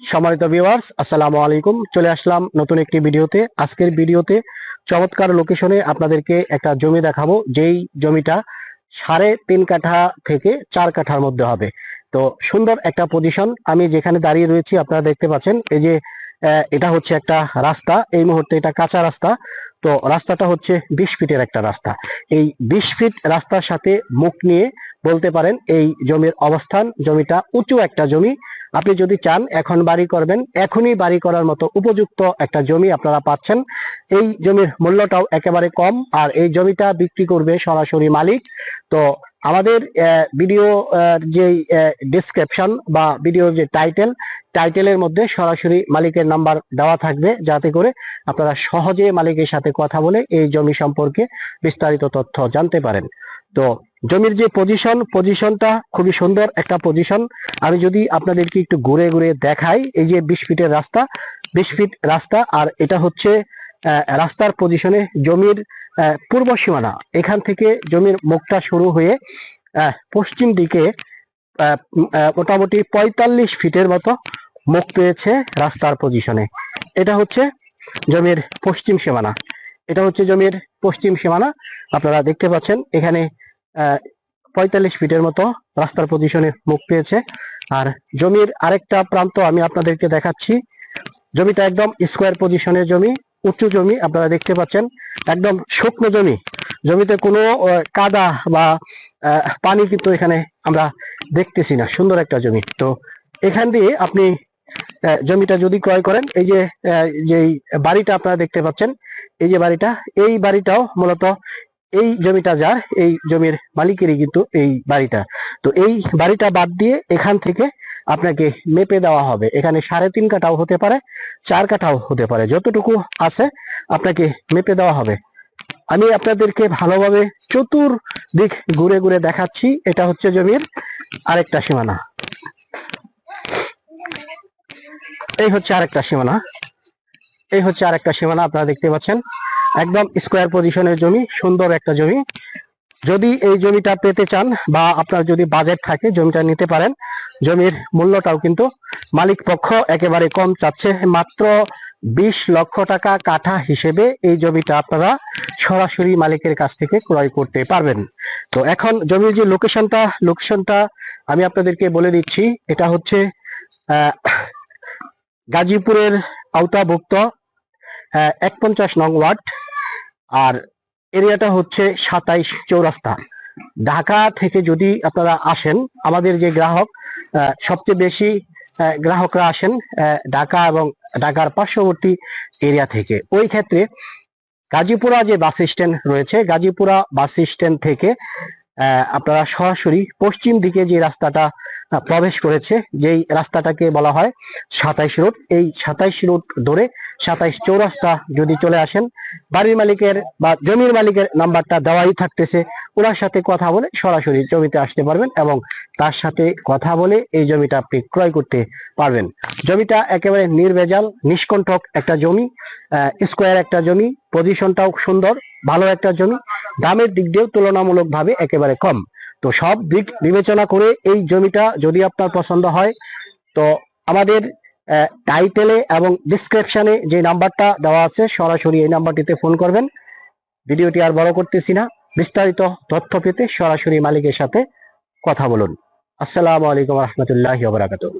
সম্মানিত ভিউয়ার্স আসসালামু আলাইকুম। চলে আসলাম নতুন একটি ভিডিওতে। আজকের ভিডিওতে চমৎকার লোকেশনে আপনাদেরকে একটা জমি দেখাবো। যেই জমিটা সাড়ে তিন কাঠা থেকে চার কাঠার মধ্যে হবে। তো সুন্দর একটা পজিশন আমি যেখানে দাঁড়িয়ে রয়েছি, আপনারা দেখতে পাচ্ছেন। এই যে এটা হচ্ছে একটা রাস্তা। এই মুহূর্তে এটা কাঁচা রাস্তা। তো রাস্তাটা হচ্ছে বিশ ফিটের একটা রাস্তা। এই বিশ ফিট রাস্তার সাথে মুখ নিয়ে বলতে পারেন এই জমির অবস্থান। জমিটা উঁচু একটা জমি। আপনি যদি চান এখন বাড়ি করবেন, এখনই বাড়ি করার মতো উপযুক্ত একটা জমি আপনারা পাচ্ছেন। এই জমির মূল্যটাও একেবারে কম। আর এই জমিটা বিক্রি করবে সরাসরি মালিক। তো আমাদের ভিডিও যে ডিসক্রিপশন বা ভিডিও যে টাইটেল টাইটেলের মধ্যে সরাসরি মালিকের নাম্বার দেওয়া থাকবে যাতে করে আপনারা সহজে মালিকের সাথে কথা বলে এই জমি সম্পর্কে বিস্তারিত তথ্য জানতে পারেন। তো জমির যে পজিশন পজিশনটা খুবই সুন্দর একটা পজিশন আমি যদি আপনাদেরকে একটু ঘুরে ঘুরে দেখাই, এই যে বিশ ফিটের রাস্তা, বিশ ফিট রাস্তা আর এটা হচ্ছে রাস্তার পজিশনে জমির পূর্ব সীমানা, এখান থেকে জমির মুখটা শুরু হয়ে পশ্চিম দিকে মোটামুটি পঁয়তাল্লিশ ফিটের মতো মুখ পেয়েছে রাস্তার পজিশনে এটা হচ্ছে জমির পশ্চিম সীমানা। এটা হচ্ছে জমির পশ্চিম সীমানা। আপনারা দেখতে পাচ্ছেন, এখানে পঁয়তাল্লিশ ফিটের মতো রাস্তার পজিশনে মুখ পেয়েছে। আর জমির আরেকটা প্রান্ত আমি আপনাদেরকে দেখাচ্ছি। জমিটা একদম স্কোয়ার পজিশনের জমি। উঁচু জমি আপনারা দেখতে পাচ্ছেন একদম শুকনো জমি। জমিতে কোনো কাদা বা পানি কিন্তু এখানে আমরা দেখতেছি না সুন্দর একটা জমি। তো এখান দিয়ে আপনি জমিটা যদি ক্রয় করেন এই যে আহ, যে বাড়িটা আপনারা দেখতে পাচ্ছেন এই যে বাড়িটা এই বাড়িটাও মূলত এই জমিটা যার, এই জমির মালিকেরই কিন্তু এই বাড়িটা। তো এই বাড়িটা বাদ দিয়ে এখান থেকে আপনাকে মেপে দেওয়া হবে। এখানে সাড়ে তিন কাঠাও হতে পারে, চার কাঠাও হতে পারে। যতটুকু আছে আপনাকে মেপে দেওয়া হবে। আমি আপনাদেরকে ভালোভাবে চতুর দিক ঘুরে ঘুরে দেখাচ্ছি। এটা হচ্ছে জমির আরেকটা সীমানা। এই হচ্ছে আরেকটা সীমানা। এই হচ্ছে আরেকটা সীমানা, আপনারা দেখতে পাচ্ছেন। একদম স্কোয়ার পজিশনের জমি, সুন্দর একটা জমি। যদি এই জমিটা পেতে চান বা আপনার যদি বাজেট থাকে জমিটা নিতে পারেন, জমির মূল্যটাও কিন্তু মালিক পক্ষ একেবারে কম চাচ্ছে। মাত্র বিশ লক্ষ টাকা কাঠা হিসেবে এই জমিটা আপনারা সরাসরি মালিকের কাছ থেকে ক্রয় করতে পারবেন। তো এখন জমির যে লোকেশনটা লোকেশনটা আমি আপনাদেরকে বলে দিচ্ছি, এটা হচ্ছে গাজীপুরের আওতাভুক্ত এক পঞ্চাশ নং ওয়ার্ড। আর এরিয়াটা হচ্ছে সাতাইশ চৌরাস্তা। ঢাকা থেকে যদি আপনারা আসেন, আমাদের যে গ্রাহক সবচেয়ে বেশি গ্রাহকরা আসেন ঢাকা এবং ঢাকার পার্শ্ববর্তী এরিয়া থেকে। ওই ক্ষেত্রে গাজীপুরা যে বাস স্ট্যান্ড রয়েছে, গাজীপুরা বাস স্ট্যান্ড থেকে আপনারা সরাসরি পশ্চিম দিকে যে রাস্তাটা প্রবেশ করেছে, যেই রাস্তাটাকে বলা হয় সাতাইশ রোড, এই সাতাইশ রোড ধরে সাতাইশ চৌরাস্তা যদি চলে আসেন, বাড়ির মালিকের বা জমির মালিকের নাম্বারটা দেওয়াই থাকতেছে। ওনার সাথে কথা বলে সরাসরি জমিতে আসতে পারবেন এবং তার সাথে কথা বলে এই জমিটা আপনি ক্রয় করতে পারবেন। জমিটা একেবারে নির্ভেজাল, নিষ্কণ্ঠক একটা জমি স্কোয়ার একটা জমি পজিশনটাও সুন্দর। ভালো একটা জমি, দামের দিক দিয়েও তুলনামূলকভাবে একেবারে কম। তো সব দিক বিবেচনা করে এই জমিটা যদি আপনার পছন্দ হয়, তো আমাদের টাইটেলে এবং ডিসক্রিপশনে যে নাম্বারটা দেওয়া আছে, সরাসরি এই নাম্বারটিতে ফোন করবেন। ভিডিওটি আর বড় করতেছি না। বিস্তারিত তথ্য পেতে সরাসরি মালিকের সাথে কথা বলুন। আসসালামু আলাইকুম রহমতুল্লাহ বারাকাতুহ।